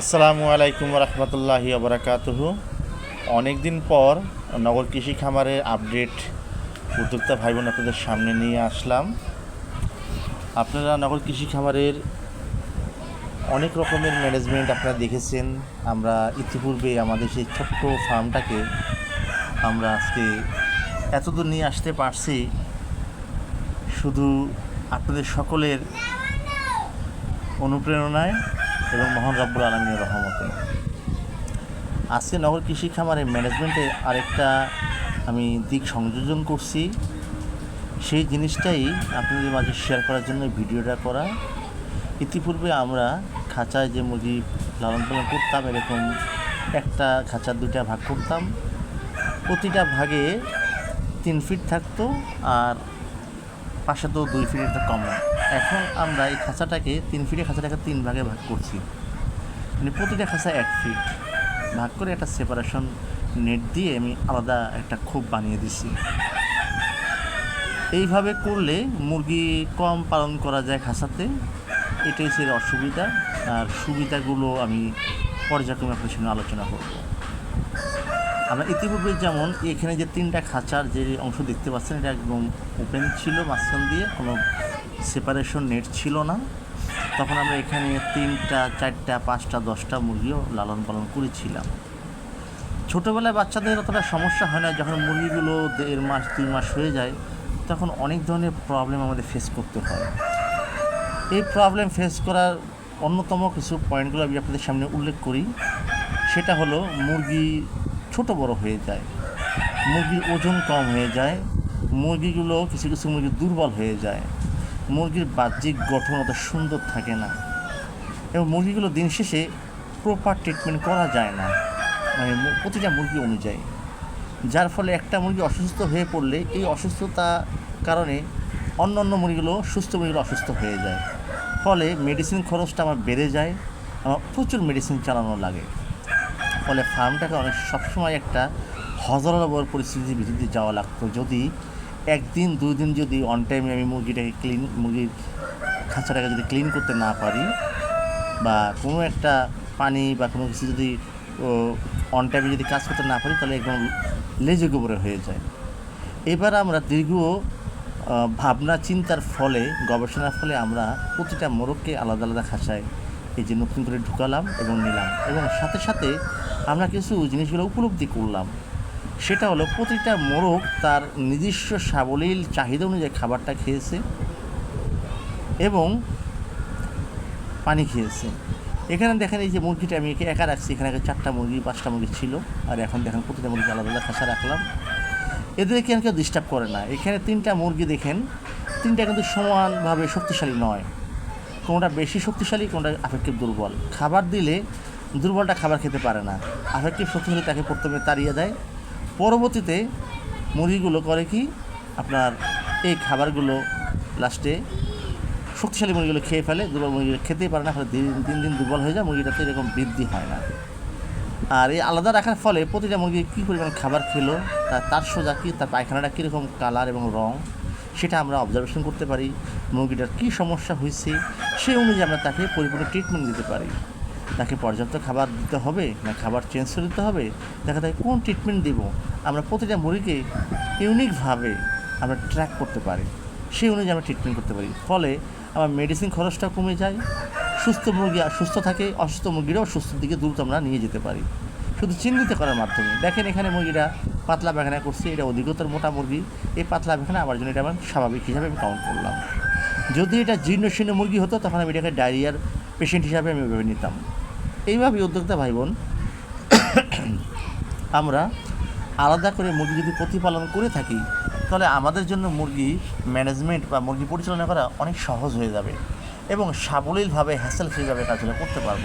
আসসালামু আলাইকুম রহমতুল্লাহি আবরাকাতুহ অনেক দিন পর নগর কৃষি খামারের আপডেট উদ্যোক্তা ভাই বোন আপনাদের সামনে নিয়ে আসলাম। আপনারা নগর কৃষি খামারের অনেক রকমের ম্যানেজমেন্ট আপনারা দেখেছেন। আমরা ইতিপূর্বে আমাদের সেই ছোট্ট ফার্মটাকে আমরা আজকে এতদূর নিয়ে আসতে পারছি। শুধু আপনাদের সকলের অনুপ্রেরণায় এবং মহান রব্বুল আলমিনের রহমতে। আজকে নগর কৃষি খামারের ম্যানেজমেন্টে আরেকটা আমি দিক সংযোজন করছি। সেই জিনিসটাই আপনাদের মাঝে শেয়ার করার জন্য ভিডিওটা করা। ইতিপূর্বে আমরা খাঁচায় যে মুরগি লালন পালন করতাম, এরকম একটা খাঁচা দুইটা ভাগ করতাম। প্রতিটা ভাগে তিন ফিট থাকতো আর পাশে তো দুই ফিট কম এখন আমরা এই খাঁচাটাকে তিন ফিটের খাঁচাটাকে তিন ভাগে ভাগ করছি। মানে প্রতিটা খাঁচা এক ফিট ভাগ করে একটা সেপারেশন নেট দিয়ে আমি আলাদা একটা খোপ বানিয়ে দিছি। এইভাবে করলে মুরগি কম পালন করা যায় খাঁচাতে। এটাই সে অসুবিধা। আর সুবিধাগুলো আমি পর্যায়ক্রমে আপনার সঙ্গে আলোচনা করব। আমরা ইতিপূর্বে যেমন এখানে যে তিনটা খাঁচার যে অংশ দেখতে পাচ্ছেন, এটা একদম ওপেন ছিল মাঝখান দিয়ে। কোনো সেপারেশন নেট ছিল না। তখন আমরা এখানে তিনটা, চারটা, পাঁচটা, দশটা মুরগিও লালন পালন করেছিলাম। ছোটোবেলায় বাচ্চাদের অতটা সমস্যা হয় না, যখন মুরগিগুলো দেড় মাস দুই মাস হয়ে যায়, তখন অনেক ধরনের প্রবলেম আমাদের ফেস করতে হয়। এই প্রবলেম ফেস করার অন্যতম কিছু পয়েন্টগুলো আমি আপনাদের সামনে উল্লেখ করি। সেটা হলো, মুরগি ছোট বড় হয়ে যায়, মুরগির ওজন কম হয়ে যায়, মুরগিগুলো কিছু কিছু মুরগি দুর্বল হয়ে যায়। মুরগির বাহ্যিক গঠন অত সুন্দর থাকে না। এবং মুরগিগুলো দিন শেষে প্রপার ট্রিটমেন্ট করা যায় না। মানে প্রতিটা মুরগি অনুযায়ী। যার ফলে একটা মুরগি অসুস্থ হয়ে পড়লে এই অসুস্থতা কারণে অন্য অন্য মুরগিগুলো, সুস্থ মুরগিগুলো অসুস্থ হয়ে যায়। ফলে মেডিসিন খরচটা আমার বেড়ে যায়, আমার প্রচুর মেডিসিন চালানো লাগে। ফলে ফার্মটাকে অনেক সবসময় একটা হজরবর পরিস্থিতির দিয়ে যাওয়া লাগতো। যদি একদিন দুই দিন যদি অন টাইমে আমি মুরগিটাকে ক্লিন মুরগির খাঁচাটাকে যদি ক্লিন করতে না পারি বা কোনো একটা পানি বা কোনো কিছু যদি অন টাইমে যদি কাজ করতে না পারি, তাহলে একদম লেজে গোবরে হয়ে যায়। এবার আমরা দীর্ঘ ভাবনা চিন্তার ফলে, গবেষণার ফলে আমরা প্রতিটা মোরগকে আলাদা আলাদা খাঁচায় এই যে নতুন করে ঢুকালাম এবং নিলাম এবং সাথে সাথে আমরা কিছু জিনিসগুলো উপলব্ধি করলাম। সেটা হলো প্রতিটা মোরগ তার নিজস্ব সাবলীল চাহিদা অনুযায়ী খাবারটা খেয়েছে এবং পানি খেয়েছে। এখানে দেখেন এই যে মুরগিটা আমি একে একা রাখছি, এখানে আগে চারটা মুরগি, পাঁচটা মুরগি ছিল, আর এখন দেখেন প্রতিটা মুরগি আলাদা আলাদা খাঁচা রাখলাম। এদেরকে আর কেউ ডিস্টার্ব করে না। এখানে তিনটা মুরগি দেখেন, তিনটা কিন্তু সমানভাবে শক্তিশালী নয়। কোনোটা বেশি শক্তিশালী, কোনোটা আপেক্ষিক দুর্বল। খাবার দিলে দুর্বলটা খাবার খেতে পারে না। আপেক্ষিক শক্তিশালী তাকে প্রথমে তাড়িয়ে দেয়। পরবর্তীতে মুরগিগুলো করে কি? আপনার এই খাবারগুলো লাস্টে শক্তিশালী মুরগিগুলো খেয়ে ফেলে, দুর্বল মুরগিগুলো খেতেই পারে না, ফলে দিন দিন দিন দুর্বল হয়ে যায়, মুরগিটাতে এরকম বৃদ্ধি হয় না। আর এই আলাদা রাখার ফলে প্রতিটা মুরগি কী পরিমাণ খাবার খেলো, তার তার সোজা কী, তার পায়খানাটা কীরকম কালার এবং রং, সেটা আমরা অবজারভেশন করতে পারি, মুরগিটার কী সমস্যা হয়েছে, সেই অনুযায়ী আমরা তাকে পরিপূর্ণ ট্রিটমেন্ট দিতে পারি। তাকে পর্যাপ্ত খাবার দিতে হবে না খাবার চেঞ্জ করে দিতে হবে, দেখা যায় কোন ট্রিটমেন্ট দেব? আমরা প্রতিটা মুরগিকে ইউনিকভাবে আমরা ট্র্যাক করতে পারি, সেই অনুযায়ী আমরা ট্রিটমেন্ট করতে পারি। ফলে আমার মেডিসিন খরচটা কমে যায়, সুস্থ মুরগি সুস্থ থাকে, অসুস্থ মুরগিরাও সুস্থর দিকে দ্রুত আমরা নিয়ে যেতে পারি। শুধু চিহ্নিত করার মাধ্যমে। দেখেন এখানে মুরগিরা পাতলা পায়খানা করছে, এটা অধিকতর মোটা মুরগি। এই পাতলা পায়খানা আমার জন্য এটা আমার স্বাভাবিক হিসাবে আমি কাউন্ট করলাম। যদি এটা জীর্ণ শীর্ণ মুরগি হতো, তখন আমি এটাকে ডায়রিয়ার পেশেন্ট হিসাবে আমি ভেবে নিতাম। এইভাবে উদ্যোক্তা ভাই বোন আমরা আলাদা করে মুরগি যদি প্রতিপালন করে থাকি, তাহলে আমাদের জন্য মুরগি ম্যানেজমেন্ট বা মুরগি পরিচালনা করা অনেক সহজ হয়ে যাবে এবং সাবলীলভাবে হ্যাসেল ফ্রিভাবে কাজগুলো করতে পারব।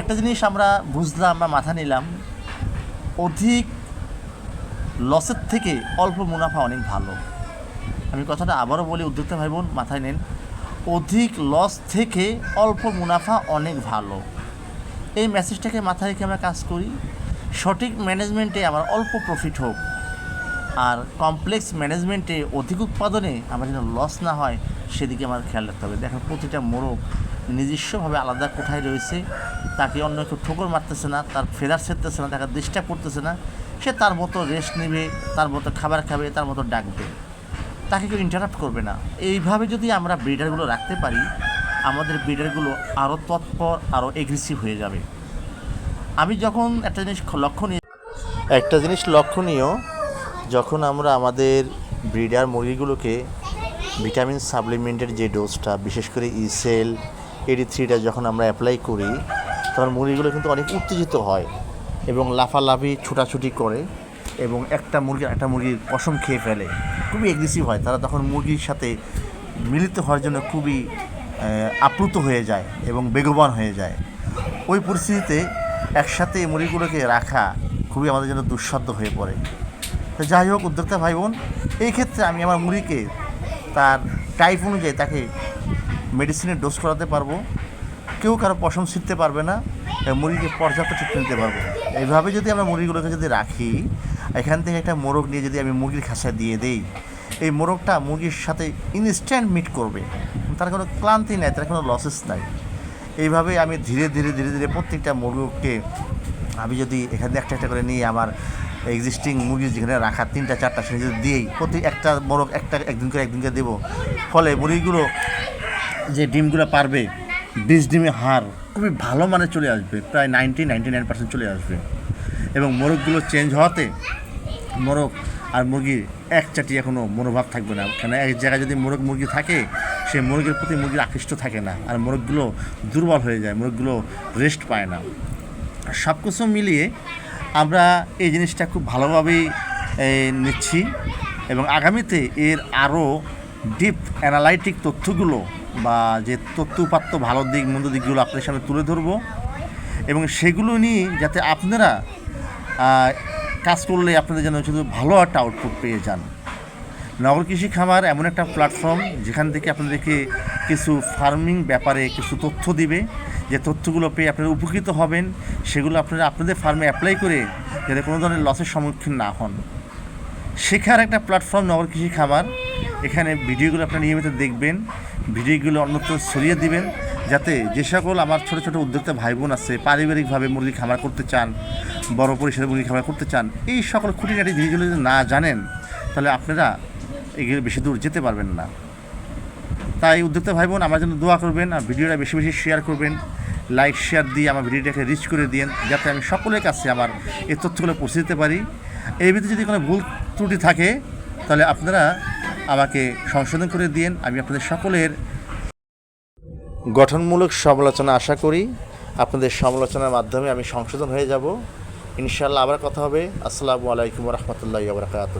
একটা জিনিস আমরা বুঝলাম বা মাথা নিলাম, অধিক লসের থেকে অল্প মুনাফা অনেক ভালো। আমি কথাটা আবারও বলি, উদ্যোক্তা ভাই বোন মাথায় নেন অধিক লস থেকে অল্প মুনাফা অনেক ভালো। এই মেসেজটাকে মাথায় রেখে আমরা কাজ করি। সঠিক ম্যানেজমেন্টে আমার অল্প প্রফিট হোক। আর কমপ্লেক্স ম্যানেজমেন্টে অধিক উৎপাদনে আমার যেন লস না হয়, সেদিকে আমার খেয়াল রাখতে হবে। দেখেন, প্রতিটা মোড়ক নিজস্বভাবে আলাদা কোঠায় রয়েছে। তাকে অন্য কেউ ঠোকর মারতেছে না, তার ফেদার ছেড়তেছে না, তাকে ডিস্টার্ব করতেছে না। সে তার মতো রেস্ট নেবে, তার মতো খাবার খাবে, তার মতো ডাকবে। তাকে কেউ ইন্টারাপ্ট করবে না। এইভাবে যদি আমরা ব্রিডারগুলো রাখতে পারি, আমাদের ব্রিডারগুলো আরও তৎপর আরও এগ্রেসিভ হয়ে যাবে। আমি যখন একটা জিনিস লক্ষণীয় একটা জিনিস লক্ষণীয় যখন আমরা আমাদের ব্রিডার মুরগিগুলোকে ভিটামিন সাপ্লিমেন্টের যে ডোজটা বিশেষ করে ইসেল এডি থ্রিটা যখন আমরা অ্যাপ্লাই করি, তখন মুরগিগুলো কিন্তু অনেক উত্তেজিত হয় এবং লাফালাফি, ছোটাছুটি করে। এবং একটা মুরগি একটা মুরগির পশম খেয়ে ফেলে। খুবই এগ্রেসিভ হয়। তারা তখন মুরগির সাথে মিলিত হওয়ার জন্য খুবই আপ্লুত হয়ে যায় এবং বেগবান হয়ে যায়। ওই পরিস্থিতিতে একসাথে মুরগিগুলোকে রাখা খুবই আমাদের জন্য দুঃসাধ্য হয়ে পড়ে। তো যাই হোক, উদ্যোক্তা ভাই বোন এই ক্ষেত্রে আমি আমার মুরগিকে তার টাইপ অনুযায়ী তাকে মেডিসিনের ডোজ করাতে পারব। কেউ কারও পশম ছিঁড়তে পারবে না মুরগিকে পর্যাপ্ত ট্রিটমেন্ট দিতে পারব। এইভাবে যদি আমরা মুরগিগুলোকে যদি রাখি এখান থেকে একটা মোরগ নিয়ে যদি আমি মুরগির খাঁচায় দিয়ে দেই, এই মোরগটা মুরগির সাথে ইনস্ট্যান্ট মিট করবে। তার কোনো ক্লান্তি নাই, তার কোনো লসেস নাই। এইভাবে আমি ধীরে ধীরে ধীরে ধীরে প্রত্যেকটা মুরগিকে আমি যদি এখান থেকে একটা একটা করে নিয়ে আমার এক্সিস্টিং মুরগি যেখানে রাখা, তিনটা, চারটা সেখানে যদি দিই প্রতি একটা মোরগ একটা একদিন করে একদিন করে দেবো। ফলে মুরগিগুলো যে ডিমগুলো পারবে বিশ ডিমে হার খুবই ভালো মানে চলে আসবে, প্রায় নাইনটি নাইনটি নাইন পার্সেন্ট চলে আসবে। এবং মোরগগুলো চেঞ্জ হওয়াতে মোরগ আর মুরগির এক চাটি এখনও মনোভাব থাকবে না। কেন এক জায়গায় যদি মোরগ মুরগি থাকে, সে মোরগের প্রতি মুরগির আকৃষ্ট থাকে না আর মোরগগুলো দুর্বল হয়ে যায়, মোরগগুলো রেস্ট পায় না। সব কিছু মিলিয়ে আমরা এই জিনিসটা খুব ভালোভাবেই নিচ্ছি এবং আগামীতে এর আরও ডিপ অ্যানালাইটিক তথ্যগুলো বা যে তথ্য উপাত্ত ভালো দিক, মন্দ দিকগুলো আপনাদের সামনে তুলে ধরবো এবং সেগুলো নিয়ে যাতে আপনারা কাজ করলে আপনাদের যেন শুধু ভালো একটা আউটপুট পেয়ে যান। নগর কৃষি খামার এমন একটা প্ল্যাটফর্ম যেখান থেকে আপনাদেরকে কিছু ফার্মিং ব্যাপারে কিছু তথ্য দিবে। যে তথ্যগুলো পেয়ে আপনারা উপকৃত হবেন, সেগুলো আপনারা আপনাদের ফার্মে অ্যাপ্লাই করে যাতে কোনো ধরনের লসের সম্মুখীন না হন। শেখার একটা প্ল্যাটফর্ম নগর কৃষি খামার। এখানে ভিডিওগুলো আপনারা নিয়মিত দেখবেন, ভিডিওগুলো অন্যত্র ছড়িয়ে দিবেন, যাতে যে সকল আমার ছোটো ছোটো উদ্যোক্তা ভাই বোন আছে, পারিবারিকভাবে মুরগি খামার করতে চান বড় পরিসরে মুরগি খামার করতে চান, এই সকল খুঁটিনাটি জিনিসগুলো যদি না জানেন, তাহলে আপনারা এগুলো বেশি দূর যেতে পারবেন না। তাই উদ্যোক্তা ভাই বোন আমার জন্য দোয়া করবেন আর ভিডিওটা বেশি বেশি শেয়ার করবেন। লাইক শেয়ার দিয়ে আমার ভিডিওটাকে রিচ করে দিন, যাতে আমি সকলের কাছে আমার এই তথ্যগুলো পৌঁছে দিতে পারি। এর ভিতরে যদি কোনো ভুল ত্রুটি থাকে, তাহলে আপনারা আমাকে সংশোধন করে দিন, আমি আপনাদের সকলের গঠনমূলক সমালোচনা আশা করি। আপনাদের সমালোচনার মাধ্যমে আমি সংশোধন হয়ে যাব। ইনশাল্লাহ আবার কথা হবে। আসসালামু আলাইকুম রহমতুল্লাহ বারকাত